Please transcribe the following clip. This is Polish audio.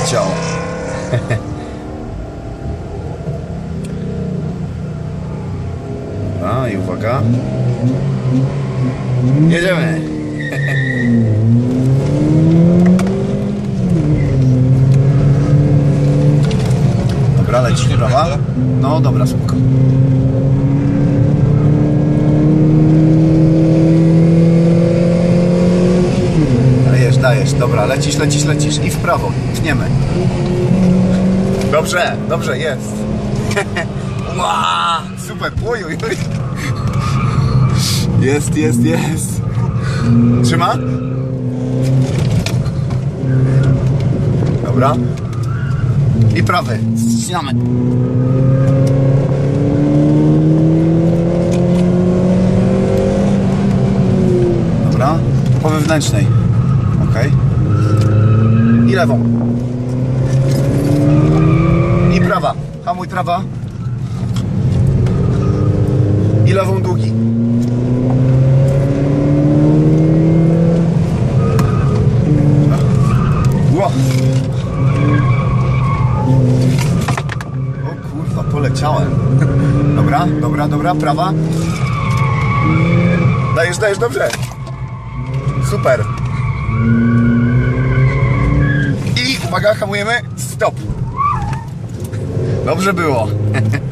poleciał. A i uwaga. Jedziemy. Dobra, leci prawa. No dobra, spoko. Dajesz, dajesz, dobra, lecisz, lecisz, lecisz i w prawo, tniemy. Dobrze, dobrze, jest. Ła, super, oj, oj. Jest, jest, jest. Trzyma? Dobra. I prawy, ścinamy. Dobra, po wewnętrznej. Ok. I lewą. I prawa. Hamuj prawa. I lewą długi. O kurwa, poleciałem. Dobra, dobra, dobra, prawa. Dajesz, dajesz, dobrze. Super. Uwaga, hamujemy. Stop. Dobrze było.